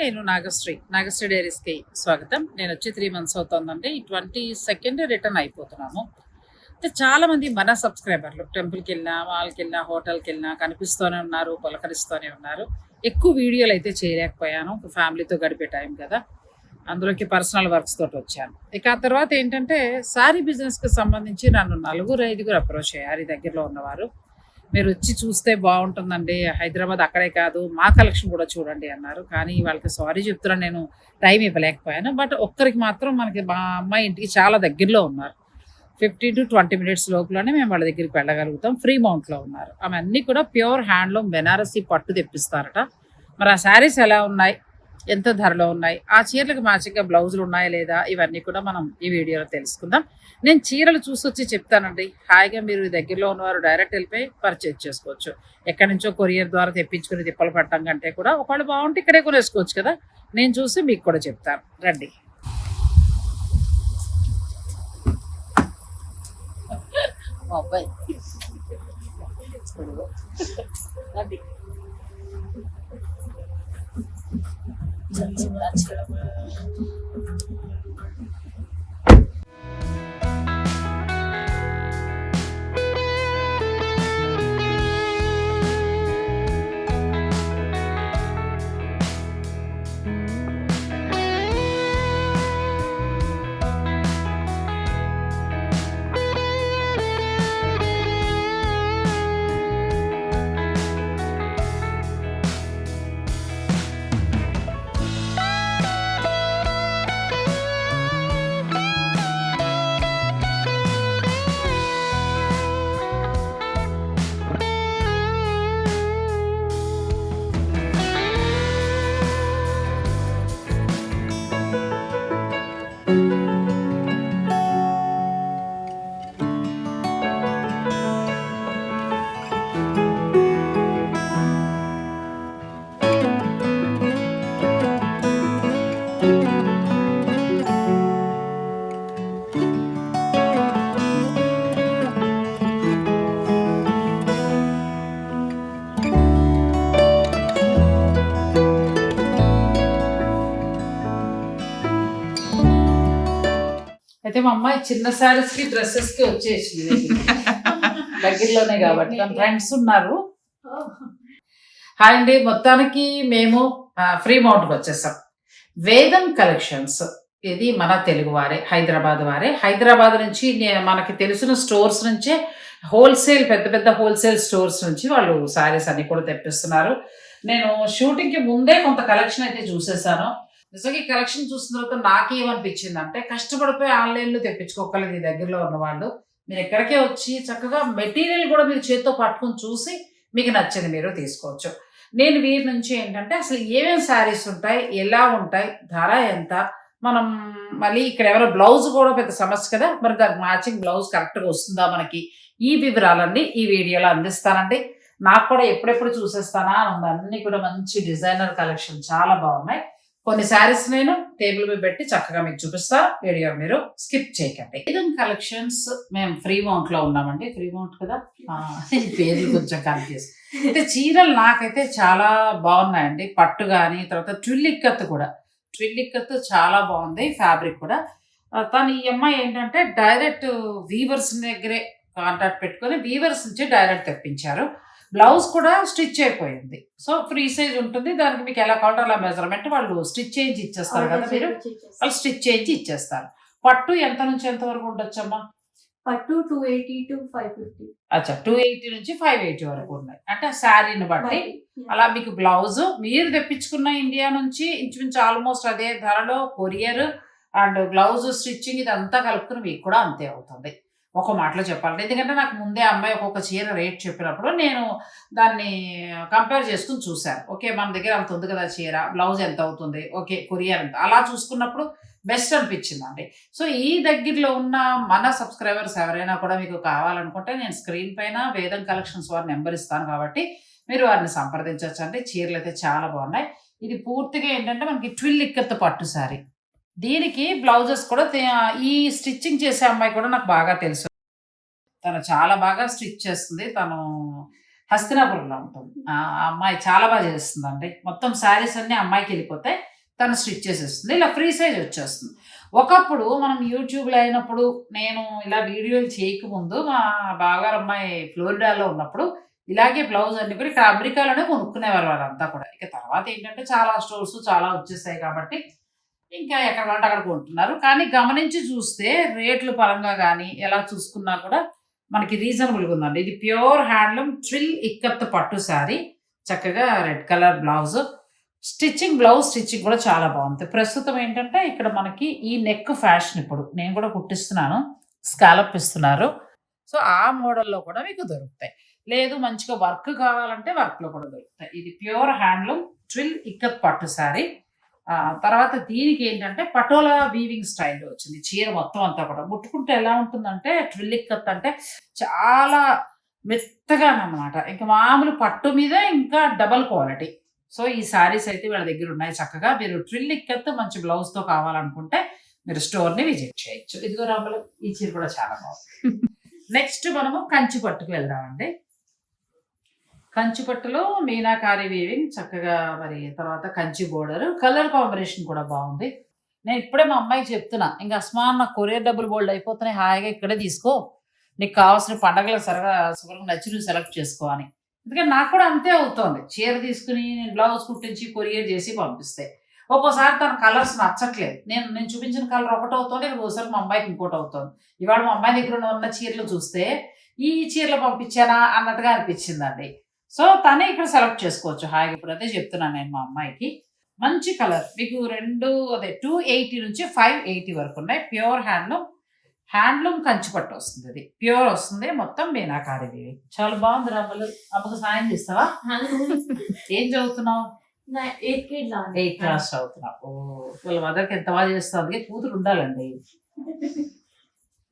నేను నాగశ్రీ నాగశ్రీ డైరీస్కి స్వాగతం. నేను వచ్చి త్రీ మంత్స్ అవుతుందండి. ట్వంటీ సెకండ్ రిటర్న్ అయిపోతున్నాము. అయితే చాలామంది మన సబ్స్క్రైబర్లు టెంపుల్కి వెళ్ళినా మాల్కి వెళ్ళినా హోటల్కి వెళ్ళినా కనిపిస్తూనే ఉన్నారు పలకరిస్తూనే ఉన్నారు. ఎక్కువ వీడియోలు అయితే చేయలేకపోయాను. ఫ్యామిలీతో గడిపే టైం కదా. అందులోకి పర్సనల్ వర్క్స్ తోటి వచ్చాను. ఇక ఆ తర్వాత ఏంటంటే సారీ బిజినెస్కి సంబంధించి నన్ను నలుగురు ఐదుగురు అప్రోచ్ అయ్యారు ఈ దగ్గరలో ఉన్నవారు. మీరు వచ్చి చూస్తే బాగుంటుందండి. హైదరాబాద్ అక్కడే కాదు మా కలెక్షన్ కూడా చూడండి అన్నారు. కానీ వాళ్ళకి సారీ చెప్తున్నాను నేను టైం ఇవ్వలేకపోయాను. బట్ ఒక్కరికి మాత్రం మనకి మా అమ్మాయి ఇంటికి చాలా దగ్గరలో ఉన్నారు. ఫిఫ్టీన్ టు ట్వంటీ మినిట్స్ లోపలనే మేము వాళ్ళ దగ్గరికి వెళ్ళగలుగుతాం. ఫ్రీ మౌంట్లో ఉన్నారు. ఆమె అన్నీ కూడా ప్యూర్ హ్యాండ్లూమ్ బెనారసీ పట్టు తెప్పిస్తారట. మరి ఆ శారీస్ ఎలా ఉన్నాయి? ఎంత ధరలో ఉన్నాయి? ఆ చీరలకు మ్యాచింగ్గా బ్లౌజులు ఉన్నాయా లేదా? ఇవన్నీ కూడా మనం ఈ వీడియోలో తెలుసుకుందాం. నేను చీరలు చూసి వచ్చి చెప్తానండి. హాయిగా మీరు దగ్గరలో ఉన్నవారు డైరెక్ట్ వెళ్ళిపోయి పర్చేజ్ చేసుకోవచ్చు. ఎక్కడి నుంచో కొరియర్ ద్వారా తెప్పించుకుని తిప్పలు పట్టడం కంటే కూడా ఒకవేళ బాగుంటే ఇక్కడే కొనేసుకోవచ్చు కదా? నేను చూసి మీకు కూడా చెప్తాను. రండి. మా అబ్బాయి రండి అయితే మా అమ్మాయి చిన్న శారీస్కి డ్రెస్సెస్కి వచ్చేసింది. దగ్గరలోనే కాబట్టి. తన ఫ్రెండ్స్ ఉన్నారు. హాయ్ అండి. మొత్తానికి మేము ఫ్రీ మౌంట్కి వచ్చేసాం. వేదం కలెక్షన్స్ ఇది మన తెలుగు వారే హైదరాబాద్ వారే. హైదరాబాద్ నుంచి నే- మనకి తెలిసిన స్టోర్స్ నుంచే హోల్సేల్ పెద్ద పెద్ద హోల్సేల్ స్టోర్స్ నుంచి వాళ్ళు శారీస్ అన్ని కూడా తెప్పిస్తున్నారు. నేను షూటింగ్కి ముందే కొంత కలెక్షన్ అయితే చూసేసాను. నిజంగా ఈ కలెక్షన్ చూసిన తర్వాత నాకేమనిపించింది అంటే కష్టపడిపోయి ఆన్లైన్లో తెప్పించుకోగలదు ఈ దగ్గరలో ఉన్న వాళ్ళు. మీరు ఎక్కడికే వచ్చి చక్కగా మెటీరియల్ కూడా మీరు చేతితో పట్టుకుని చూసి మీకు నచ్చింది మీరు తీసుకోవచ్చు. నేను వీరి నుంచి ఏంటంటే అసలు ఏమేమి శారీస్ ఉంటాయి ఎలా ఉంటాయి ధర ఎంత? మనం మళ్ళీ ఇక్కడ ఎవరో బ్లౌజ్ కూడా పెద్ద సమస్య కదా. మరి దానికి మ్యాచింగ్ బ్లౌజ్ కరెక్ట్గా వస్తుందా మనకి? ఈ వివరాలన్నీ ఈ వీడియోలో అందిస్తానండి. నాకు కూడా ఎప్పుడెప్పుడు చూసేస్తానా అన్నీ అన్ని కూడా మంచి డిజైనర్ కలెక్షన్ చాలా బాగున్నాయి. కొన్ని శారీస్ నేను టేబుల్ మీద పెట్టి చక్కగా మీకు చూపిస్తా. వీడియో మీరు స్కిప్ చేయకండి. ఇదం కలెక్షన్స్ మేము ఫ్రీ మౌంట్లో ఉన్నామండి. ఫ్రీ మౌంట్ కదా? పేర్లు కొంచెం కన్ఫ్యూజ్ అయితే చీరలు నాకైతే చాలా బాగున్నాయండి. పట్టు కానీ తర్వాత ట్విల్లిక్కత్ కూడా. ట్విల్లిక్కత్ చాలా బాగుంది. ఫ్యాబ్రిక్ కూడా. తను ఈ అమ్మాయి ఏంటంటే డైరెక్ట్ వీవర్స్ దగ్గరే కాంటాక్ట్ పెట్టుకొని వీవర్స్ నుంచి డైరెక్ట్ తెప్పించారు. బ్లౌజ్ కూడా స్టిచ్ అయిపోయింది. సో ఫ్రీ సైజ్ ఉంటుంది. దానికి మీకు ఎలా కావాలంటే అలా మెజర్మెంట్ వాళ్ళు స్టిచ్ చేయించి ఇచ్చేస్తారు కదా మీరు. వాళ్ళు స్టిచ్ చేయించి ఇచ్చేస్తారు. పట్టు ఎంత నుంచి ఎంత వరకు ఉండొచ్చమ్మా? పట్టు two eighty to five fifty అచ్చా టూ ఎయిటీ నుంచి ఫైవ్ ఎయిటీ వరకు ఉన్నాయి. అంటే శారీని బట్టి అలా మీకు బ్లౌజ్ మీరు తెప్పించుకున్న ఇండియా నుంచి ఇంచుమించు ఆల్మోస్ట్ అదే ధరలో కొరియర్ అండ్ బ్లౌజ్ స్టిచ్చింగ్ ఇదంతా కలుపుకుని మీకు కూడా అంతే అవుతుంది. ఒక మాటలో చెప్పాలంటే ఎందుకంటే నాకు ముందే అమ్మాయి ఒక్కొక్క చీర రేట్ చెప్పినప్పుడు నేను దాన్ని కంపేర్ చేసుకుని చూశాను. ఓకే మన దగ్గర అంత ఉంది కదా చీర బ్లౌజ్ ఎంత అవుతుంది? ఓకే కొరియర్ ఎంత? అలా చూసుకున్నప్పుడు బెస్ట్ అనిపించిందండి. సో ఈ దగ్గరలో ఉన్న మన సబ్స్క్రైబర్స్ ఎవరైనా కూడా మీకు కావాలనుకుంటే నేను స్క్రీన్ పైన వేదం కలెక్షన్స్ వారి నెంబర్ ఇస్తాను కాబట్టి మీరు వారిని సంప్రదించవచ్చు అండి చీరలు అయితే చాలా బాగున్నాయి. ఇది పూర్తిగా ఏంటంటే మనకి ట్విల్ ఇక్కత్ పట్టు సారీ దీనికి బ్లౌజెస్ కూడా ఈ స్టిచ్చింగ్ చేసే అమ్మాయి కూడా నాకు బాగా తెలుసు. తను చాలా బాగా స్టిచ్ చేస్తుంది. తను హస్తినాపురంలో ఉంటుంది ఆ అమ్మాయి చాలా బాగా చేస్తుందండి. మొత్తం శారీస్ అన్నీ అమ్మాయికి వెళ్ళిపోతే తను స్టిచ్ చేసేస్తుంది. ఇలా ఫ్రీ సైజ్ వచ్చేస్తుంది. ఒకప్పుడు మనం యూట్యూబ్లో అయినప్పుడు నేను ఇలా వీడియోలు చేయకముందు మా బాగారు అమ్మాయి ఫ్లోరిడాలో ఉన్నప్పుడు ఇలాగే బ్లౌజ్ అన్ని కూడా ఇక్కడ అమెరికాలోనే కొనుక్కునేవారు వాళ్ళంతా కూడా. ఇక తర్వాత ఏంటంటే చాలా స్టోర్స్ చాలా వచ్చేసాయి కాబట్టి ఇంకా ఎక్కడ అంటే అక్కడ కొంటున్నారు. కానీ గమనించి చూస్తే రేట్లు పరంగా కానీ ఎలా చూసుకున్నా కూడా మనకి రీజనబుల్గా ఉందండి. ఇది ప్యూర్ హ్యాండ్లూమ్ ట్రిల్ ఇక్కత్ పట్టు శారీ. చక్కగా red colour blouse. Stitching blouse stitching కూడా చాలా బాగుంది. ప్రస్తుతం ఏంటంటే ఇక్కడ మనకి ఈ నెక్ ఫ్యాషన్ ఇప్పుడు నేను కూడా కుట్టిస్తున్నాను. స్కాలప్ ఇస్తున్నారు. సో ఆ మోడల్లో కూడా మీకు దొరుకుతాయి. లేదు మంచిగా వర్క్ కావాలంటే వర్క్లో కూడా దొరుకుతాయి. ఇది ప్యూర్ హ్యాండ్లూమ్ ట్విల్ ఇక్కత్ పట్టు శారీ. తర్వాత దీనికి ఏంటంటే పటోలా వీవింగ్ స్టైల్లో వచ్చింది చీర మొత్తం అంతా కూడా. ముట్టుకుంటే ఎలా ఉంటుందంటే ట్విల్ ఇక్కత్ అంటే చాలా మెత్తగా అన్నమాట ఇంకా మామూలు పట్టు మీద ఇంకా డబల్ క్వాలిటీ సో ఈ శారీస్ అయితే వీళ్ళ దగ్గర ఉన్నాయి చక్కగా. మీరు ట్రిల్ ఇక్కత్ మంచి బ్లౌజ్తో కావాలనుకుంటే మీరు స్టోర్ని విజిట్ చేయొచ్చు. ఇదిగో రంగులు ఈ చీర కూడా చాలా బాగుంది. నెక్స్ట్ మనము కంచి పట్టుకు వెళ్దామండి. కంచి పట్టులో మీనాకారి వీవింగ్ చక్కగా మరి తర్వాత కంచి బోర్డర్. కలర్ కాంబినేషన్ కూడా బాగుంది. నేను ఇప్పుడే మా అమ్మాయికి చెప్తున్నా ఇంకా అస్మాన్ నా కొరియర్ డబ్బులు బోల్డ్ అయిపోతున్నాయి హాయిగా ఇక్కడే తీసుకో. నీకు కావాల్సిన పండగలు సరగా శుభ్రంగా నచ్చి నువ్వు సెలెక్ట్ చేసుకో అని. ఎందుకంటే నాకు కూడా అంతే అవుతోంది. చీర తీసుకుని నేను బ్లౌజ్ కుట్టించి కొరియర్ చేసి పంపిస్తే. ఒక్కోసారి తన కలర్స్ నచ్చట్లేదు. నేను నేను చూపించిన కలర్ ఒకటి అవుతుంది ఇంకోసారి మా అమ్మాయికి ఇంకోటి అవుతుంది. ఇవాళ మా అమ్మాయి దగ్గర ఉన్న చీరలు చూస్తే ఈ చీరలు పంపించానా? అన్నట్టుగా అనిపించిందండి. సో తనే ఇక్కడ సెలెక్ట్ చేసుకోవచ్చు. హాయిగా ఇప్పుడు అదే చెప్తున్నాను నేను మా అమ్మాయికి. మంచి కలర్ మీకు రెండు అదే టూ ఎయిటీ నుంచి ఫైవ్ ఎయిటీ వరకు ఉన్నాయి. ప్యూర్ హ్యాండ్లూమ్ హ్యాండ్లూమ్ కంచి పట్టు వస్తుంది అది. ప్యూర్ వస్తుంది. మొత్తం మీనాకారిది. చాలా బాగుంది రమ్మలు అమ్మకు సాయం చేస్తావా? ఏం చదువుతున్నావు? ఎయిత్ క్లాస్ చదువుతున్నావు ఓ వాళ్ళ మదర్కి ఎంత బాగా చేస్తుంది. కూతురు ఉండాలండి.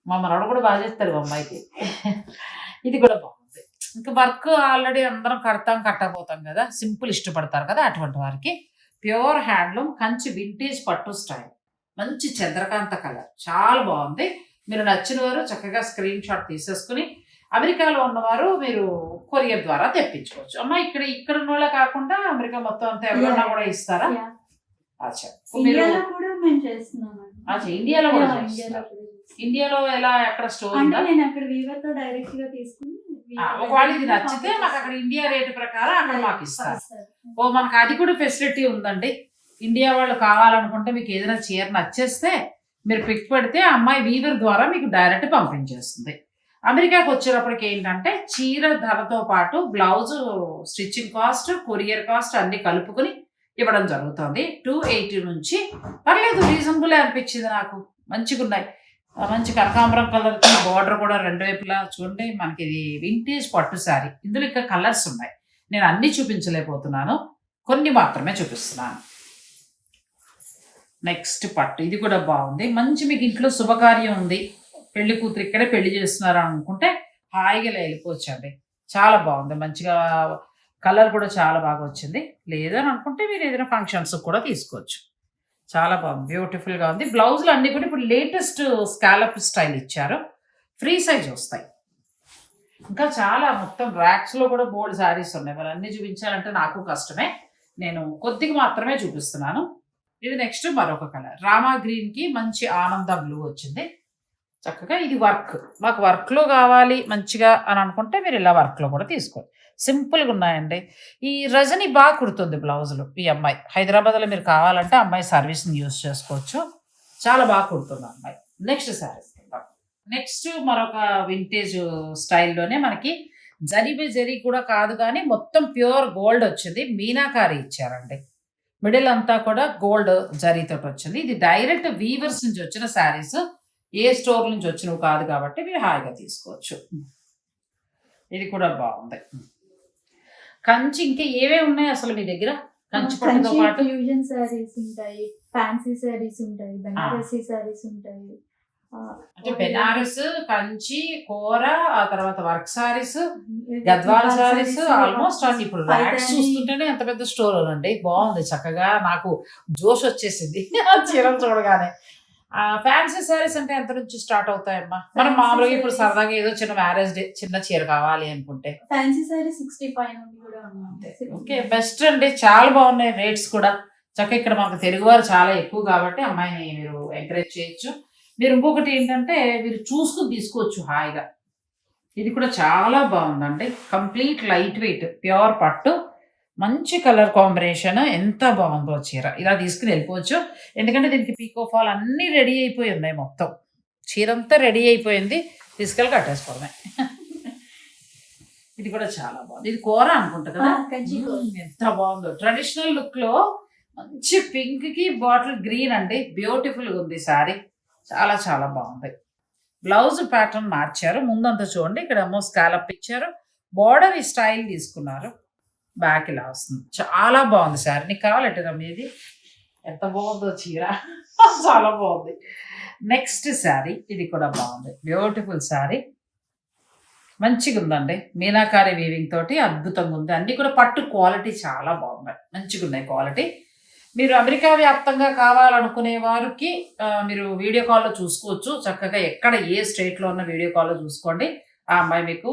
మా మనవాడు కూడా బాగా చేస్తారు మా అమ్మాయికి. ఇది కూడా బాగుంది. ఇంకా వర్క్ ఆల్రెడీ అందరం కడతాం కట్టకపోతాం కదా. సింపుల్ ఇష్టపడతారు కదా అటువంటి వారికి. ప్యూర్ హ్యాండ్లూమ్ కంచి వింటేజ్ పట్టు స్టైల్. మంచి చంద్రకాంత కలర్. చాలా బాగుంది. మీరు నచ్చిన వారు చక్కగా స్క్రీన్ షాట్ తీసేసుకుని అమెరికాలో ఉన్నవారు మీరు కొరియర్ ద్వారా తెప్పించుకోవచ్చు. అమ్మ ఇక్కడ ఇక్కడ ఉన్న వాళ్ళే కాకుండా అమెరికా మొత్తం అంతా ఎవరన్నా కూడా ఇస్తారా? అచ్చా మీరు ఇండియాలో కూడా ఇండియాలో ఎలా ఎక్కడ స్టోర్ అంటే ఉందా నేను అక్కడ వీవర్తో డైరెక్ట్గా తీసుకుని ఒకవేళ ఇది నచ్చితే మాకు అక్కడ ఇండియా రేటు ప్రకారం అక్కడ మాకు ఇస్తారు. ఓ మనకు అది కూడా ఫెసిలిటీ ఉందండి. ఇండియా వాళ్ళు కావాలనుకుంటే మీకు ఏదైనా చీర నచ్చేస్తే మీరు పిక్ పెడితే అమ్మాయి వీవర్ ద్వారా మీకు డైరెక్ట్ పంపించేస్తుంది. అమెరికాకి వచ్చేటప్పటికి ఏంటంటే చీర ధరతో పాటు blouse stitching cost courier cost అన్ని కలుపుకొని ఇవ్వడం జరుగుతుంది. టూ ఎయిటీ నుంచి పర్లేదు రీజనబుల్ అనిపించింది నాకు. మంచిగా ఉన్నాయి మంచి కనకాంబరం కలర్ బార్డర్ కూడా రెండు వైపులా చూడండి. మనకి ఇది వింటేజ్ పట్టు శారీ ఇందులో ఇంకా కలర్స్ ఉన్నాయి. నేను అన్ని చూపించలేకపోతున్నాను. కొన్ని మాత్రమే చూపిస్తున్నాను. నెక్స్ట్ పట్టు. ఇది కూడా బాగుంది. మంచి మీకు ఇంట్లో శుభకార్యం ఉంది. పెళ్ళి కూతురు ఇక్కడే పెళ్ళి చేస్తున్నారు అనుకుంటే హాయిగా వెళ్ళిపోవచ్చండి చాలా బాగుంది. మంచిగా కలర్ కూడా చాలా బాగా వచ్చింది. లేదని అనుకుంటే మీరు ఏదైనా ఫంక్షన్స్ కూడా తీసుకోవచ్చు. చాలా బాగుంది బ్యూటిఫుల్గా ఉంది. బ్లౌజులు అన్నీ కూడా ఇప్పుడు లేటెస్ట్ స్కాలప్ స్టైల్ ఇచ్చారు. ఫ్రీ సైజ్ వస్తాయి. ఇంకా చాలా మొత్తం ర్యాక్స్లో కూడా బోల్డ్ శారీస్ ఉన్నాయి. మరి అన్ని చూపించాలంటే నాకు కష్టమే. నేను కొద్దిగా మాత్రమే చూపిస్తున్నాను. ఇది నెక్స్ట్ మరొక కలర్ రామా గ్రీన్కి మంచి ఆనంద బ్లూ వచ్చింది. చక్కగా ఇది వర్క్ మాకు వర్క్లో కావాలి మంచిగా అని అనుకుంటే మీరు ఇలా వర్క్లో కూడా తీసుకోవచ్చు సింపుల్గా ఉన్నాయండి ఈ రజని బాగా కుడుతుంది బ్లౌజులు ఈ అమ్మాయి. హైదరాబాద్లో మీరు కావాలంటే అమ్మాయి సర్వీస్ని యూస్ చేసుకోవచ్చు. చాలా బాగా కుడుతుంది అమ్మాయి. నెక్స్ట్ శారీస్ నెక్స్ట్ మరొక వింటేజ్ స్టైల్లోనే మనకి జరిబి జరి జరీ కూడా కాదు కానీ మొత్తం ప్యూర్ గోల్డ్ వచ్చింది. మీనాకారి ఇచ్చారండి. మిడిల్ అంతా కూడా గోల్డ్ జరీతో వచ్చింది. ఇది డైరెక్ట్ వీవర్స్ నుంచి వచ్చిన శారీస్. ఏ స్టోర్ నుంచి వచ్చినవి కాదు కాబట్టి మీరు హాయిగా తీసుకోవచ్చు. ఇది కూడా బాగుంది. కంచి ఇంకా ఏవే ఉన్నాయి అసలు మీ దగ్గర? కంచి పట్టుతో పాటు? ఫ్యూజన్ సారీస్ ఉంటాయి ఫ్యాన్సీ సారీస్ ఉంటాయి బెనారసీ సారీస్ ఉంటాయి. అంటే బెనారస్ కంచి కూర ఆ తర్వాత వర్క్ సారీస్ గద్వాల్ సారీస్ ఆల్మోస్ట్ అన్ని. ఇప్పుడు ర్యాక్స్. చూస్తుంటేనే ఎంత పెద్ద స్టోర్ అండి బాగుంది చక్కగా నాకు జోష్ వచ్చేసింది. చీరలు చూడగానే. ఫ్యాన్సీ శారీస్ అంటే ఎంత నుంచి స్టార్ట్ అవుతాయమ్మా? మనం మామూలుగా ఇప్పుడు. సరదాగా ఏదో చిన్న మ్యారేజ్ డే చిన్న చీర కావాలి అనుకుంటే. ఫ్యాన్సీ సారీ సిక్స్టీ ఫైవ్ నుండి కూడా ఓకే బెస్ట్ అండి. చాలా బాగున్నాయి రేట్స్ కూడా. చక్కగా ఇక్కడ మనకు తెలుగువారు చాలా ఎక్కువ కాబట్టి అమ్మాయిని మీరు ఎంకరేజ్ చేయొచ్చు. మీరు ఇంకొకటి ఏంటంటే మీరు చూసుకుని తీసుకోవచ్చు హాయిగా. ఇది కూడా చాలా బాగుందండి. కంప్లీట్ లైట్ వెయిట్ ప్యూర్ పట్టు. మంచి కలర్ కాంబినేషన్ ఎంత బాగుందో చీర. ఇలా తీసుకుని వెళ్ళిపోవచ్చు. ఎందుకంటే దీనికి పీకో ఫాల్ అన్నీ రెడీ అయిపోయి ఉన్నాయి మొత్తం. చీర అంతా రెడీ అయిపోయింది. తీసుకెళ్ళి కట్టేసుకోవడమే. ఇది కూడా చాలా బాగుంది. ఇది కూర అనుకుంటా కదా? ఎంత బాగుందో. ట్రెడిషనల్ లుక్లో మంచి పింక్కి బాటిల్ గ్రీన్ అండి. బ్యూటిఫుల్ ఉంది సారీ. చాలా చాలా బాగుంది. బ్లౌజ్ ప్యాటర్న్ మార్చారు. ముందంతా చూడండి. ఇక్కడ ఏమో స్కాలప్ ఇచ్చారు. బోర్డర్ ఈ స్టైల్ తీసుకున్నారు. బ్యాక్ ఇలా వస్తుంది. చాలా బాగుంది సారీ. నీకు కావాలంటే రమ్య ఇది ఎంత బాగుందో చీర? చాలా బాగుంది. నెక్స్ట్ శారీ ఇది కూడా బాగుంది. బ్యూటిఫుల్ శారీ. మంచిగా ఉందండి. మీనాకారి వీవింగ్ తోటి అద్భుతంగా ఉంది. అన్ని కూడా పట్టు క్వాలిటీ చాలా బాగున్నాయి. మంచిగా ఉన్నాయి క్వాలిటీ మీరు అమెరికా వ్యాప్తంగా కావాలనుకునే వారికి మీరు వీడియో కాల్లో చూసుకోవచ్చు. చక్కగా ఎక్కడ ఏ స్టేట్లో ఉన్న వీడియో కాల్లో చూసుకోండి. ఆ అమ్మాయి మీకు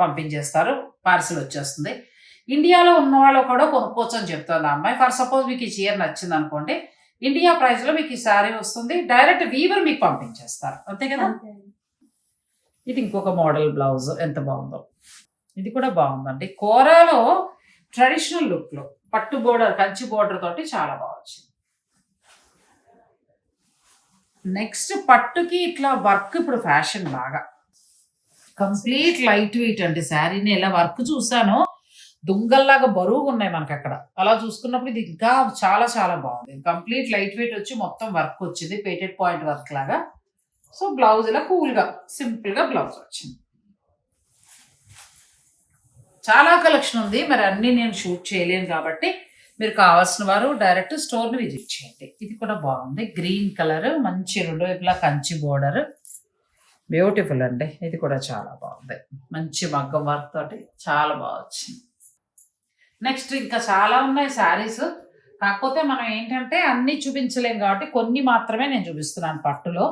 పంపించేస్తారు. పార్సిల్ వచ్చేస్తుంది. ఇండియాలో ఉన్న వాళ్ళు కూడా కొనుక్కోవచ్చు అని చెప్తుంది అమ్మాయి. ఫర్ సపోజ్ మీకు ఈ చీర నచ్చింది అనుకోండి ఇండియా ప్రైస్లో మీకు ఈ శారీ వస్తుంది. డైరెక్ట్ వీవర్ మీకు పంపించేస్తారు. అంతే కదా. ఇది ఇంకొక మోడల్ బ్లౌజ్ ఎంత బాగుందో. ఇది కూడా బాగుందండి. కోరాలో ట్రెడిషనల్ లుక్లో పట్టు బోర్డర్ కంచి బోర్డర్ తోటి చాలా బాగా వచ్చింది. నెక్స్ట్ పట్టుకి ఇట్లా వర్క్ ఇప్పుడు ఫ్యాషన్ బాగా. కంప్లీట్ లైట్ వెయిట్ అండి శారీని ఇలా వర్క్ చూసాను దుంగల్లాగా బరువుగా ఉన్నాయి మనకి అక్కడ అలా చూసుకున్నప్పుడు ఇది ఇంకా చాలా చాలా బాగుంది. కంప్లీట్ లైట్ వెయిట్ వచ్చి మొత్తం వర్క్ వచ్చింది. పేటెడ్ పాయింట్ వర్క్ లాగా. సో బ్లౌజ్ ఇలా కూల్గా సింపుల్గా బ్లౌజ్ వచ్చింది. చాలా కలెక్షన్ ఉంది. మరి అన్నీ నేను షూట్ చేయలేను కాబట్టి మీరు కావాల్సిన వారు డైరెక్ట్ స్టోర్ని విజిట్ చేయండి. ఇది కూడా బాగుంది. గ్రీన్ కలర్ మంచి రెండు వైపులా కంచి బోర్డర్. బ్యూటిఫుల్ అండి. ఇది కూడా చాలా బాగుంది. మంచి మగ్గం వర్క్ తోటి చాలా బాగా వచ్చింది. నెక్స్ట్ ఇంకా చాలా ఉన్నాయి శారీస్. కాకపోతే మనం ఏంటంటే అన్నీ చూపించలేం కాబట్టి కొన్ని మాత్రమే నేను చూపిస్తున్నాను పట్టులో.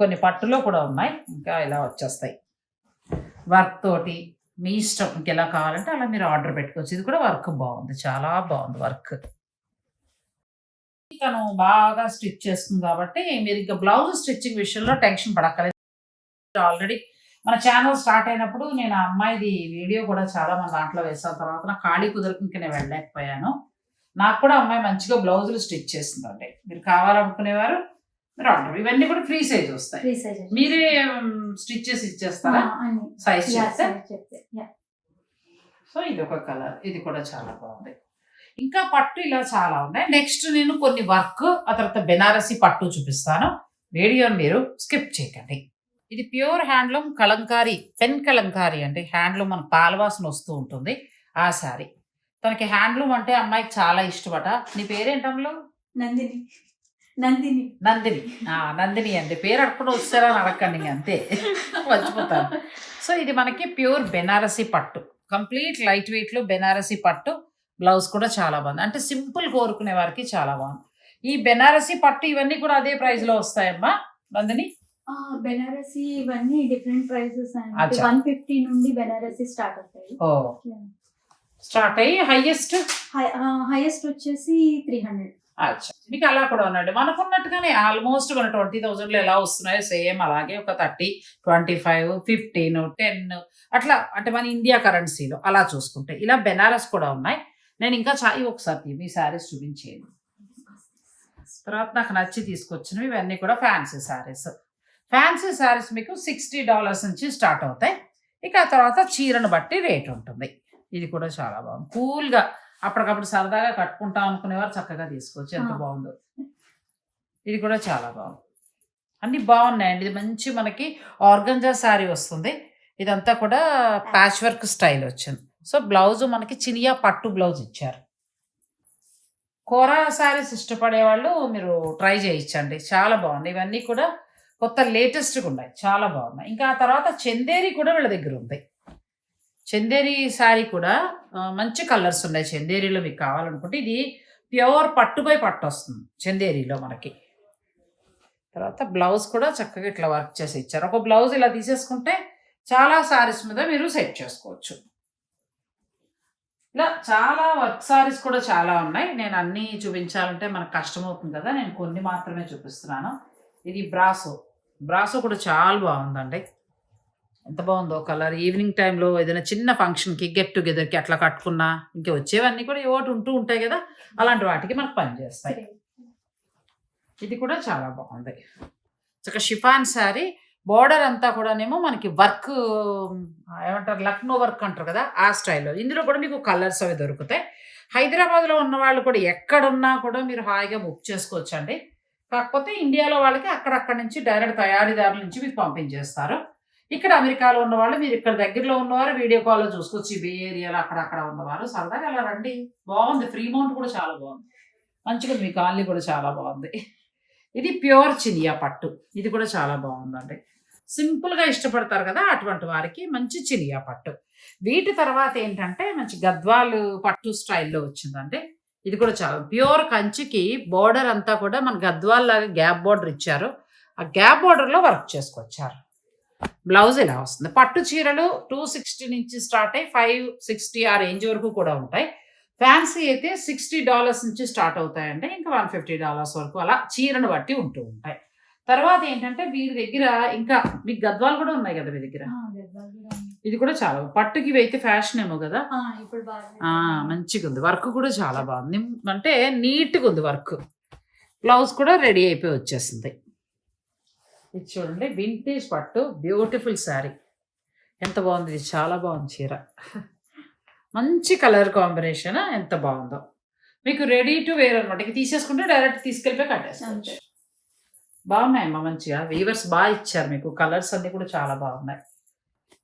కొన్ని పట్టులో కూడా ఉన్నాయి. ఇంకా ఇలా వచ్చేస్తాయి. వర్క్ తోటి మీ ఇష్టం ఇంక ఎలా కావాలంటే అలా మీరు ఆర్డర్ పెట్టుకోవచ్చు. ఇది కూడా వర్క్ బాగుంది. చాలా బాగుంది వర్క్. తను బాగా స్టిచ్ చేస్తుంది కాబట్టి మీరు ఇంకా బ్లౌజ్ స్టిచ్చింగ్ విషయంలో టెన్షన్ పడక్కలేదు ఆల్రెడీ మన ఛానల్ స్టార్ట్ అయినప్పుడు నేను ఆ అమ్మాయిది వీడియో కూడా చాలా మన దాంట్లో వేసాను తర్వాత నాకు ఖాళీ కుదరకు ఇంకా నేను వెళ్ళలేకపోయాను. నాకు కూడా అమ్మాయి మంచిగా బ్లౌజులు స్టిచ్ చేస్తుందండి మీరు కావాలనుకునేవారు మీరు ఆర్డర్ ఇవన్నీ కూడా ఫ్రీ సైజ్ వస్తాయి. మీరే స్టిచ్ చేసి ఇచ్చేస్తారా? సైజ్ చెప్తే. సో ఇది ఒక కలర్. ఇది కూడా చాలా బాగుంది. ఇంకా పట్టు ఇలా చాలా ఉన్నాయి. నెక్స్ట్ నేను కొన్ని వర్క్ ఆ తర్వాత బెనారసి పట్టు చూపిస్తాను. వీడియోని మీరు స్కిప్ చేయకండి. ఇది pure handloom kalamkari pen kalamkari అంటే హ్యాండ్లూమ్ మన పాలవాసన వస్తూ ఉంటుంది ఆ శారీ తనకి హ్యాండ్లూమ్ అంటే అమ్మాయికి చాలా ఇష్టమట నీ పేరేంటంలో నందిని. నందిని. నందిని. ఆ, నందిని అండి. పేరు అడుపుడు వస్తారా అని అడగండి అంతే. మర్చిపోతాను. సో ఇది మనకి ప్యూర్ బెనారసి పట్టు. కంప్లీట్ లైట్ వెయిట్లో బెనారసి పట్టు. బ్లౌజ్ కూడా చాలా బాగుంది. అంటే సింపుల్ కోరుకునే వారికి చాలా బాగుంది. ఈ బెనారసి పట్టు ఇవన్నీ కూడా అదే ప్రైస్లో వస్తాయమ్మా నందిని? బెనారసి ఇవన్నీ డిఫరెంట్ ప్రైసెస్ అండి. వన్ ఫిఫ్టీ నుండి బెనారసి స్టార్ట్ అవుతాయి. స్టార్ట్ అయ్యి హైయెస్ట్ హైయెస్ట్ వచ్చేసి త్రీ హండ్రెడ్ అచ్చా. మీకు అలా కూడా ఉన్నాడు మనకున్నట్టుగానే ఆల్మోస్ట్ మన ట్వంటీ థౌజండ్లో ఎలా వస్తున్నాయో సేమ్ అలాగే ఒక thirty twenty five fifteen ten అట్లా అంటే మన ఇండియా కరెన్సీలో అలా చూసుకుంటే ఇలా బెనారస్ కూడా ఉన్నాయి. నేను ఇంకా చాయి ఒకసారి మీ శారీస్ చూపించేయండి. తర్వాత నాకు నచ్చి తీసుకొచ్చినవి ఇవన్నీ కూడా ఫ్యాన్సీ శారీస్ ఫ్యాన్సీ శారీస్ మీకు సిక్స్టీ డాలర్స్ నుంచి స్టార్ట్ అవుతాయి. ఇక ఆ తర్వాత చీరను బట్టి రేట్ ఉంటుంది. ఇది కూడా చాలా బాగుంది కూల్గా అప్పటికప్పుడు సరదాగా కట్టుకుంటాం అనుకునేవారు చక్కగా తీసుకోవచ్చు. ఎంత. బాగుందో. ఇది కూడా చాలా బాగుంది. అన్ని బాగున్నాయండి. ఇది మంచి మనకి ఆర్గంజా శారీ వస్తుంది. ఇదంతా కూడా ప్యాచ్ వర్క్ స్టైల్ వచ్చింది. సో బ్లౌజ్ మనకి చినియా పట్టు బ్లౌజ్ ఇచ్చారు. కోరా శారీస్ ఇష్టపడే వాళ్ళు మీరు ట్రై చేయించండి. చాలా బాగుంది. ఇవన్నీ కూడా కొత్త లేటెస్ట్గా ఉన్నాయి. చాలా బాగున్నాయి. ఇంకా ఆ తర్వాత చందేరి కూడా వీళ్ళ దగ్గర ఉంది. చందేరి శారీ కూడా మంచి కలర్స్ ఉన్నాయి. చందేరిలో మీకు కావాలనుకుంటే ఇది ప్యూర్ పట్టుపై పట్టు వస్తుంది. చందేరిలో మనకి. తర్వాత బ్లౌజ్ కూడా చక్కగా ఇట్లా వర్క్ చేసి ఇచ్చారు. ఒక బ్లౌజ్ ఇలా తీసేసుకుంటే చాలా సారీస్ మీద మీరు సెట్ చేసుకోవచ్చు. ఇలా చాలా వర్క్ సారీస్ కూడా చాలా ఉన్నాయి. నేను అన్నీ చూపించాలంటే మనకు కష్టం అవుతుంది కదా. నేను కొన్ని మాత్రమే చూపిస్తున్నాను. ఇది బ్రాసో బ్రాసో కూడా చాలా బాగుందండి. ఎంత బాగుందో కలర్. ఈవినింగ్ టైంలో ఏదైనా చిన్న ఫంక్షన్కి గెట్ టుగెదర్కి అట్లా కట్టుకున్నా ఇంకా వచ్చేవన్నీ కూడా ఏవోటి ఉంటూ ఉంటాయి కదా అలాంటి వాటికి మనకు పనిచేస్తాయి ఇది కూడా చాలా బాగుంది. చక్క షిఫాన్ శారీ బార్డర్ అంతా కూడానేమో మనకి వర్క్ ఏమంటారు లక్నో వర్క్ అంటారు కదా ఆ స్టైల్లో. ఇందులో కూడా మీకు కలర్స్ అవి దొరుకుతాయి. హైదరాబాద్లో ఉన్న వాళ్ళు కూడా ఎక్కడున్నా కూడా మీరు హాయిగా బుక్ చేసుకోవచ్చండి. కాకపోతే ఇండియాలో వాళ్ళకి అక్కడక్కడ నుంచి డైరెక్ట్ తయారీదారుల నుంచి మీకు పంపించేస్తారు. ఇక్కడ అమెరికాలో ఉన్నవాళ్ళు మీరు ఇక్కడ దగ్గరలో ఉన్నవారు వీడియో కాల్లో చూసుకోవచ్చు. బే ఏరియాలో అక్కడక్కడ ఉన్నవారు. సరదాగా అలా రండి. బాగుంది. ఫ్రీ మౌంట్ కూడా చాలా బాగుంది. మంచిగా మీ కాలనీ కూడా చాలా బాగుంది. ఇది ప్యూర్ చినియా పట్టు. ఇది కూడా చాలా బాగుందండి. సింపుల్గా ఇష్టపడతారు కదా అటువంటి వారికి మంచి చినియా పట్టు. వీటి తర్వాత ఏంటంటే మంచి గద్వాలు పట్టు స్టైల్లో వచ్చిందండి. ఇది కూడా చాలా. ప్యూర్ కంచికి బోర్డర్ అంతా కూడా మన గద్వాల్ లాగా గ్యాప్ బోర్డర్ ఇచ్చారు. ఆ గ్యాప్ బోర్డర్లో వర్క్ చేసుకొచ్చారు. బ్లౌజ్ ఇలా వస్తుంది. పట్టు చీరలు టూ సిక్స్టీ నుంచి స్టార్ట్ అయ్యి ఫైవ్ సిక్స్టీ ఆ రేంజ్ వరకు కూడా ఉంటాయి. ఫ్యాన్సీ అయితే సిక్స్టీ డాలర్స్ నుంచి స్టార్ట్ అవుతాయంటే ఇంకా వన్ ఫిఫ్టీ డాలర్స్ వరకు అలా చీరను బట్టి ఉంటూ ఉంటాయి. తర్వాత ఏంటంటే వీరి దగ్గర ఇంకా మీకు గద్వాలు కూడా ఉన్నాయి కదా మీ దగ్గర? ఇది కూడా చాలా పట్టుకి అయితే ఫ్యాషన్ ఏమో కదా? ఇప్పుడు మంచిగా ఉంది. వర్క్ కూడా చాలా బాగుంది. అంటే నీట్గా ఉంది వర్క్ బ్లౌజ్ కూడా రెడీ అయిపోయి వచ్చేసింది. ఇది చూడండి వింటేజ్ పట్టు బ్యూటిఫుల్ శారీ ఎంత బాగుంది ఇది. చాలా బాగుంది చీర. మంచి కలర్ కాంబినేషన్ ఎంత బాగుందో. మీకు రెడీ టు వేర్ అనమాట ఇక తీసేసుకుంటే డైరెక్ట్ తీసుకెళ్ళిపోయి కట్టేస్తాను. బాగున్నాయమ్మా మంచిగా. వీవర్స్ బాగా ఇచ్చారు మీకు. కలర్స్ అన్ని కూడా చాలా బాగున్నాయి.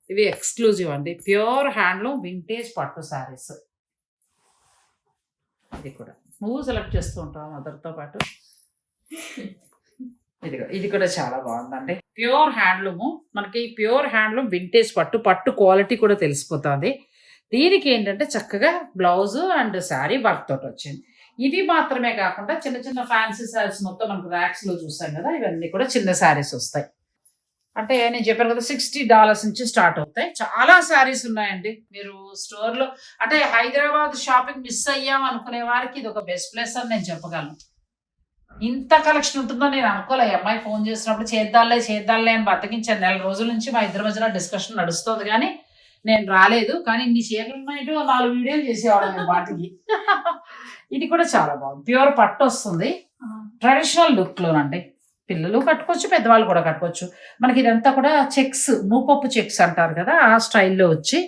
ఇవి ఎక్స్క్లూజివ్ అండి. ప్యూర్ హ్యాండ్లూమ్ వింటేజ్ పట్టు శారీస్. ఇది కూడా. నువ్వు సెలెక్ట్ చేస్తూ ఉంటావు మదర్తో పాటు? ఇది ఇది కూడా చాలా బాగుందండి. Pure handloom. మనకి ప్యూర్ హ్యాండ్లూమ్ వింటేజ్ పట్టు పట్టు క్వాలిటీ కూడా తెలిసిపోతుంది. దీనికి ఏంటంటే చక్కగా బ్లౌజ్ అండ్ శారీ వర్క్ తోటి వచ్చింది. ఇవి మాత్రమే కాకుండా చిన్న చిన్న ఫ్యాన్సీ శారీస్ మొత్తం మనకు ర్యాక్స్లో చూసాం కదా ఇవన్నీ కూడా చిన్న శారీస్ వస్తాయి. అంటే నేను చెప్పాను కదా సిక్స్టీ డాలర్స్ నుంచి స్టార్ట్ అవుతాయి. చాలా శారీస్ ఉన్నాయండి. మీరు స్టోర్లో అంటే హైదరాబాద్ షాపింగ్ మిస్ అయ్యాం అనుకునే వారికి ఇది ఒక బెస్ట్ ప్లేస్ అని నేను చెప్పగలను. ఇంత కలెక్షన్ ఉంటుందో నేను అనుకోలే. అమ్మాయి ఫోన్ చేసినప్పుడు చేద్దాంలే చేద్దాంలే అని బతికించాను. నెల రోజుల నుంచి మా ఇద్దరి మధ్యన డిస్కషన్ నడుస్తుంది కానీ నేను రాలేదు. కానీ ఇన్ని చీరలు ఉన్నాయంటూ నాలుగు వీడియోలు చేసేవాడు నేను వాటికి. ఇది కూడా చాలా బాగుంది. ప్యూర్ పట్టు వస్తుంది. ట్రెడిషనల్ లుక్ లోనండి. పిల్లలు కట్టుకోవచ్చు పెద్దవాళ్ళు కూడా కట్టుకోవచ్చు. మనకి ఇదంతా కూడా చెక్స్ మూపప్పు చెక్స్ అంటారు కదా ఆ స్టైల్లో వచ్చి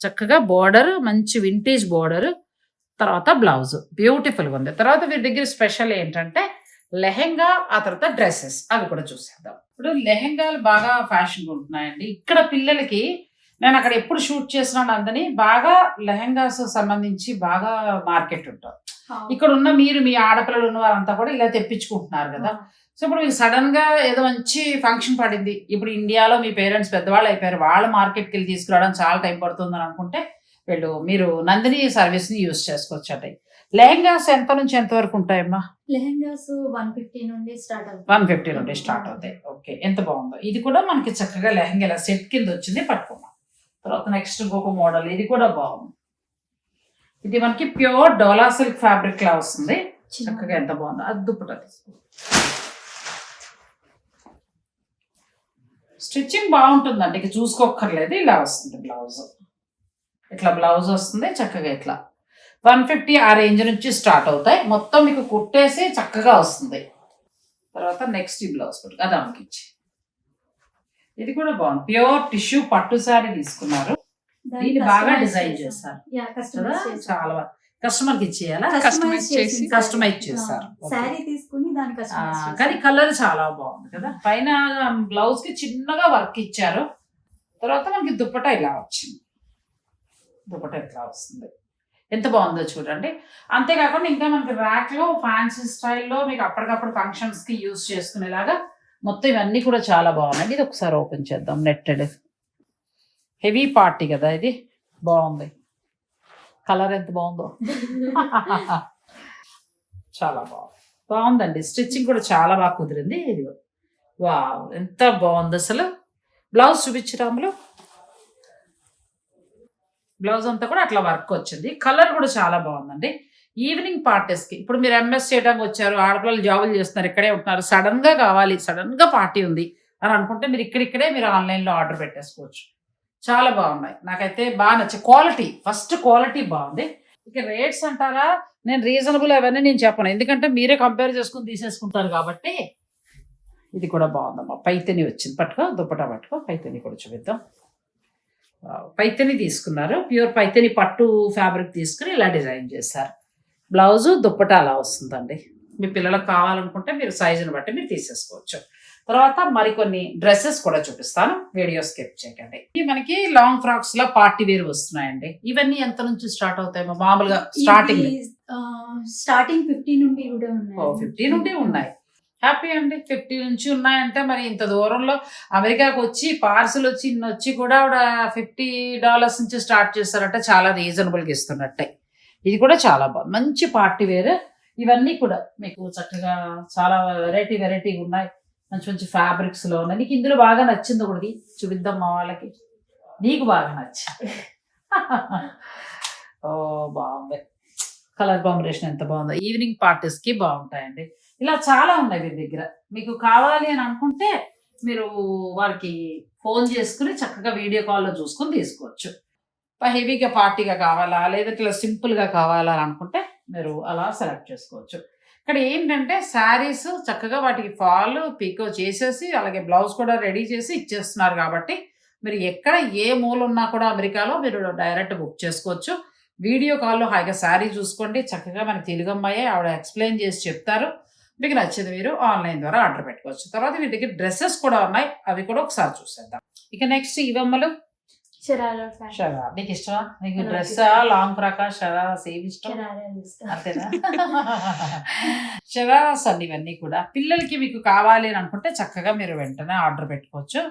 చక్కగా బోర్డర్ మంచి వింటేజ్ బోర్డర్ తర్వాత బ్లౌజ్ బ్యూటిఫుల్గా ఉంది. తర్వాత వీరి దగ్గర స్పెషల్ ఏంటంటే లెహెంగా ఆ తర్వాత డ్రెస్సెస్ అవి కూడా చూసేద్దాం. ఇప్పుడు లెహెంగాలు బాగా ఫ్యాషన్ ఉంటున్నాయండి ఇక్కడ పిల్లలకి నేను అక్కడ ఎప్పుడు షూట్ చేసినాను అందని బాగా లెహెంగాస్ సంబంధించి బాగా మార్కెట్ ఉంటారు ఇక్కడ ఉన్న మీరు మీ ఆడపిల్లలు ఉన్న వారంతా కూడా ఇలా తెప్పించుకుంటున్నారు కదా. సో ఇప్పుడు మీకు సడన్గా ఏదో మంచి ఫంక్షన్ పడింది. ఇప్పుడు ఇండియాలో మీ పేరెంట్స్ పెద్దవాళ్ళు అయిపోయారు. వాళ్ళ మార్కెట్కి వెళ్ళి తీసుకురావడం చాలా టైం పడుతుంది అని అనుకుంటే వీళ్ళు మీరు నందిని సర్వీస్ని యూస్ చేసుకోవచ్చు అంటే లెహంగాస్ ఎంత నుంచి ఎంత వరకు ఉంటాయమ్మా? లెహెంగాస్ వన్ ఫిఫ్టీ నుండి స్టార్ట్ అవుతాయి. వన్ ఫిఫ్టీ నుండి స్టార్ట్ అవుతాయి. ఓకే ఎంత బాగుందో. ఇది కూడా మనకి చక్కగా లెహంగా సెట్ కింద వచ్చింది. పట్టుకున్నాం తర్వాత నెక్స్ట్ ఇంకొక మోడల్ ఇది కూడా బాగుంది. ఇది మనకి ప్యూర్ డోలా సిల్క్ ఫ్యాబ్రిక్ లా వస్తుంది. చక్కగా ఎంత బాగుందో. అది దుప్పట తీసుకో. స్టిచ్చింగ్ బాగుంటుందండి. ఇక చూసుకోక్కర్లేదు. ఇలా వస్తుంది బ్లౌజ్. ఇట్లా బ్లౌజ్ వస్తుంది చక్కగా ఇట్లా. వన్ ఫిఫ్టీ ఆ రేంజ్ నుంచి స్టార్ట్ అవుతాయి. మొత్తం మీకు కుట్టేసి చక్కగా వస్తుంది. తర్వాత నెక్స్ట్ ఈ బ్లౌజ్ కుట్టు అది ఆమెకి ఇచ్చి ఇది కూడా బాగుంది. ప్యూర్ టిష్యూ పట్టు శారీ తీసుకున్నారు. దాన్ని బాగా డిజైన్ చేసాం. చేశారు. యా కదా కస్టమైజ్ చేసాం. చాలా కస్టమర్కి ఇచ్చేయాలా? Customize చేసి చేశారు. Okay. శారీ తీసుకుని కస్టమైజ్ కానీ కలర్ చాలా బాగుంది కదా? పైన బ్లౌజ్కి చిన్నగా వర్క్ ఇచ్చారు. తర్వాత మనకి దుప్పట ఇలా వచ్చింది. దుప్పట ఇట్లా వస్తుంది. ఎంత బాగుందో చూడండి. అంతేకాకుండా ఇంకా మనకి ర్యాక్లో ఫ్యాన్సీ స్టైల్లో మీకు అప్పటికప్పుడు ఫంక్షన్స్కి యూస్ చేసుకునేలాగా మొత్తం ఇవన్నీ కూడా చాలా బాగున్నాయి. ఇది ఒకసారి ఓపెన్ చేద్దాం. నెట్టెడ్ హెవీ పార్టీ కదా ఇది. బాగుంది. కలర్ ఎంత బాగుందో. చాలా బాగుంది. బాగుందండి. స్టిచ్చింగ్ కూడా చాలా బాగా కుదిరింది. ఇది వావ్ ఎంత బాగుంది అసలు. బ్లౌజ్ చూపించు రాములు బ్లౌజ్ అంతా కూడా అట్లా వర్క్ వచ్చింది. కలర్ కూడా చాలా బాగుందండి. ఈవినింగ్ పార్టీస్కి ఇప్పుడు మీరు ఎంఎస్ చేయడానికి వచ్చారు ఆడపిల్లలు జాబులు చేస్తున్నారు ఇక్కడే ఉంటున్నారు సడన్గా కావాలి సడన్గా పార్టీ ఉంది అని అనుకుంటే మీరు ఇక్కడిక్కడే మీరు ఆన్లైన్లో ఆర్డర్ పెట్టేసుకోవచ్చు. చాలా బాగున్నాయి. నాకైతే బాగా నచ్చి క్వాలిటీ ఫస్ట్ క్వాలిటీ బాగుంది. ఇక రేట్స్ అంటారా? నేను రీజనబుల్ అవన్నీ నేను చెప్పను. ఎందుకంటే మీరే కంపేర్ చేసుకుని తీసేసుకుంటారు కాబట్టి ఇది కూడా బాగుందమ్మా. పైతని వచ్చింది. పట్టుకో దుప్పటా పట్టుకో పైతని కూడా చూపిద్దాం. పైతని తీసుకున్నారు. ప్యూర్ పైతని పట్టు ఫ్యాబ్రిక్ తీసుకుని ఇలా డిజైన్ చేశారు. బ్లౌజు దుప్పటా అలా వస్తుందండి. మీ పిల్లలకు కావాలనుకుంటే మీరు సైజుని బట్టి మీరు తీసేసుకోవచ్చు. తర్వాత మరికొన్ని డ్రెస్సెస్ కూడా చూపిస్తాను. వీడియో స్కిప్ చేయకండి. ఇవి మనకి లాంగ్ ఫ్రాక్స్లో పార్టీ వేర్ వస్తున్నాయండి. ఇవన్నీ ఎంత నుంచి స్టార్ట్ అవుతాయి మామూలుగా స్టార్టింగ్ స్టార్టింగ్ ఫిఫ్టీ నుండి కూడా ఉన్నాయి. ఫిఫ్టీ నుండి ఉన్నాయి. హ్యాపీ అండి. ఫిఫ్టీ నుంచి ఉన్నాయంటే మరి ఇంత దూరంలో అమెరికాకు వచ్చి పార్సల్ వచ్చి ఇన్ని వచ్చి కూడా ఫిఫ్టీ డాలర్స్ నుంచి స్టార్ట్ చేస్తారంటే చాలా రీజనబుల్గా ఇస్తున్నట్టే. ఇది కూడా చాలా బాగుంది మంచి పార్టీ వేర్. ఇవన్నీ కూడా మీకు చక్కగా చాలా వెరైటీ వెరైటీ ఉన్నాయి. మంచి మంచి ఫ్యాబ్రిక్స్లో ఉన్నాయి. నీకు ఇందులో బాగా నచ్చింది ఒకటి చూపిద్దాం మా వాళ్ళకి. నీకు బాగా నచ్చింది. ఓ బాగుంది. కలర్ కాంబినేషన్ ఎంత బాగుందో. ఈవినింగ్ పార్టీస్కి బాగుంటాయండి. ఇలా చాలా ఉన్నాయి వీరి దగ్గర. మీకు కావాలి అని అనుకుంటే మీరు వారికి ఫోన్ చేసుకుని చక్కగా వీడియో కాల్లో చూసుకుని తీసుకోవచ్చు. హెవీగా పార్టీగా కావాలా? లేదంటే ఇలా సింపుల్గా కావాలా అని అనుకుంటే మీరు అలా సెలెక్ట్ చేసుకోవచ్చు. ఇక్కడ ఏంటంటే శారీస్ చక్కగా వాటికి ఫాల్ పీకో చేసేసి అలాగే బ్లౌజ్ కూడా రెడీ చేసి ఇచ్చేస్తున్నారు కాబట్టి మీరు ఎక్కడ ఏ మూల ఉన్నా కూడా అమెరికాలో మీరు డైరెక్ట్ బుక్ చేసుకోవచ్చు. వీడియో కాల్లో హాయిగా శారీ చూసుకోండి. చక్కగా మనకి తెలుగు అమ్మాయి ఆవిడ ఎక్స్ప్లెయిన్ చేసి చెప్తారు. మీకు నచ్చింది మీరు ఆన్లైన్ ద్వారా ఆర్డర్ పెట్టుకోవచ్చు. తర్వాత మీ దగ్గర డ్రెస్సెస్ కూడా ఉన్నాయి. అవి కూడా ఒకసారి చూసేద్దాం. ఇక నెక్స్ట్ ఇవమ్మలు షరారా నీకు ఇష్టమా? నీకు డ్రెస్. లాంగ్ ఫ్రాకా షరా సేమ్ ఇష్టం. అంతేనా? షరారాస్ అండి ఇవన్నీ కూడా పిల్లలకి మీకు కావాలి అని అనుకుంటే చక్కగా మీరు వెంటనే ఆర్డర్ పెట్టుకోవచ్చు.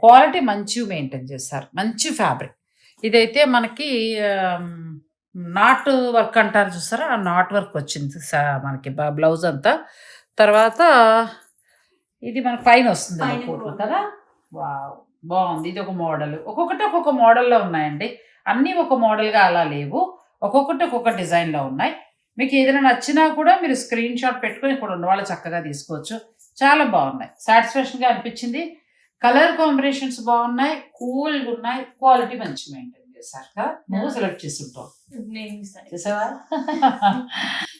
క్వాలిటీ మంచి మెయింటైన్ చేస్తారు. మంచి ఫ్యాబ్రిక్ ఇదైతే మనకి నాట్ వర్క్ అంటారు చూస్తారా ఆ నాట్ వర్క్ వచ్చింది మనకి బ్లౌజ్ అంతా. తర్వాత ఇది మనకి పైన వస్తుంది. కదా? వావ్. బాగుంది. ఇది ఒక మోడల్. ఒక్కొక్కటి ఒక్కొక్క మోడల్లో ఉన్నాయండి. అన్నీ ఒక మోడల్గా అలా లేవు. ఒక్కొక్కటి ఒక్కొక్క డిజైన్లో ఉన్నాయి. మీకు ఏదైనా నచ్చినా కూడా మీరు స్క్రీన్ షాట్ పెట్టుకొని ఇక్కడ ఉన్న వాళ్ళు చక్కగా తీసుకోవచ్చు. చాలా బాగున్నాయి. సాటిస్ఫాక్షన్గా అనిపించింది. కలర్ కాంబినేషన్స్ బాగున్నాయి. కూల్గా ఉన్నాయి. క్వాలిటీ మంచి మెయింటైన్ చేశారు కదా? నువ్వు సెలెక్ట్ చేస్తుంటావు ఇస్తాను. చూసావా?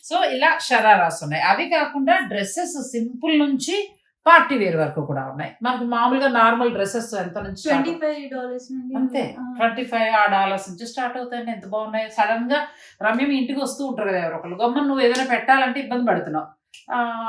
సో ఇలా షరారాస్ ఉన్నాయి. అవి కాకుండా డ్రెస్సెస్ సింపుల్ నుంచి పార్టీ వేర్ వరకు కూడా ఉన్నాయి. మనకు మామూలుగా నార్మల్ డ్రెస్సెస్ ఎంత నుంచి ట్వంటీ ఫైవ్ డాలర్స్ అంతే. ట్వంటీ ఫైవ్ ఆ డాలర్స్ నుంచి స్టార్ట్ అవుతాయండి. ఎంత బాగున్నాయి. సడన్గా రమ్య మీ ఇంటికి వస్తూ ఉంటారు కదా ఎవరో ఒకళ్ళు. గమ్మ నువ్వు ఏదైనా పెట్టాలంటే ఇబ్బంది పడుతున్నావు.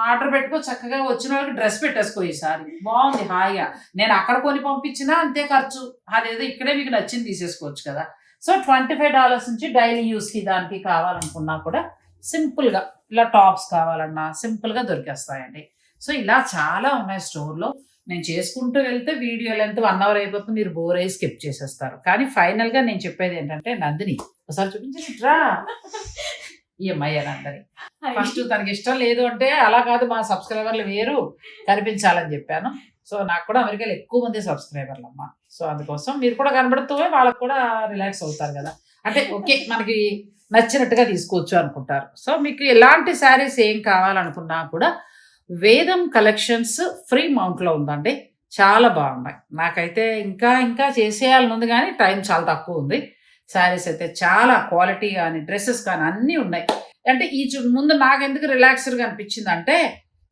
ఆర్డర్ పెట్టుకో చక్కగా వచ్చిన వాళ్ళకి డ్రెస్ పెట్టేసుకో ఈసారి. బాగుంది హాయిగా. నేను అక్కడ కొని పంపించినా అంతే ఖర్చు. అదేదో ఇక్కడే మీకు నచ్చింది తీసేసుకోవచ్చు కదా. సో ట్వంటీ ఫైవ్ డాలర్స్ నుంచి డైలీ యూస్కి దానికి కావాలనుకున్నా కూడా సింపుల్గా ఇలా టాప్స్ కావాలన్నా సింపుల్గా దొరికేస్తాయండి. సో ఇలా చాలా ఉన్నాయి స్టోర్లో. నేను చేసుకుంటూ వెళ్తే వీడియో లెంత్ వన్ అవర్ అయిపోతుంది మీరు బోర్ అయ్యి స్కిప్ చేసేస్తారు. కానీ ఫైనల్గా నేను చెప్పేది ఏంటంటే నందిని ఒకసారి చూపించి రా ఈ అమ్మాయి నందని ఫస్ట్ తనకి ఇష్టం లేదు అంటే అలా కాదు మా సబ్స్క్రైబర్లు వేరు కనిపించాలని చెప్పాను. సో నాకు కూడా అమెరికాలో ఎక్కువ మంది సబ్స్క్రైబర్లు అమ్మ. సో అందుకోసం మీరు కూడా కనబడుతూ వాళ్ళకు కూడా రిలాక్స్ అవుతారు కదా. అంటే ఓకే మనకి నచ్చినట్టుగా తీసుకోవచ్చు అనుకుంటారు. సో మీకు ఎలాంటి శారీస్ ఏం కావాలనుకున్నా కూడా వేదం కలెక్షన్స్ ఫ్రీ మౌంట్లో ఉందండి. చాలా బాగున్నాయి. నాకైతే ఇంకా ఇంకా చేసేయాలని ఉంది కానీ టైం చాలా తక్కువ ఉంది. శారీస్ అయితే చాలా క్వాలిటీ కానీ డ్రెస్సెస్ కానీ అన్నీ ఉన్నాయి. అంటే ఈ ముందు నాకు ఎందుకు రిలాక్స్డ్గా అనిపించింది అంటే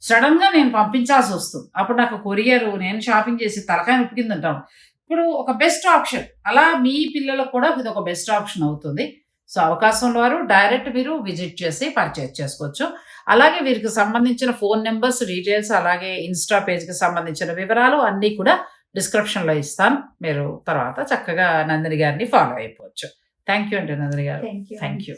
సడన్గా నేను పంపించాల్సి వస్తుంది. అప్పుడు నాకు కొరియర్ నేను షాపింగ్ చేసి తలకాయ నొప్పి కింద ఉంటాను. ఇప్పుడు ఒక బెస్ట్ ఆప్షన్. అలా మీ పిల్లలకు కూడా ఇది ఒక బెస్ట్ ఆప్షన్ అవుతుంది. సో అవకాశం వారు డైరెక్ట్ మీరు విజిట్ చేసి పర్చేజ్ చేసుకోవచ్చు. అలాగే వీరికి సంబంధించిన ఫోన్ నెంబర్స్ డీటెయిల్స్ అలాగే ఇన్స్టా పేజ్కి సంబంధించిన వివరాలు అన్నీ కూడా డిస్క్రిప్షన్లో ఇస్తాను. మీరు తర్వాత చక్కగా నందిని గారిని ఫాలో అయిపోవచ్చు. థ్యాంక్ యూ అండి నందిని గారు. Thank you thank you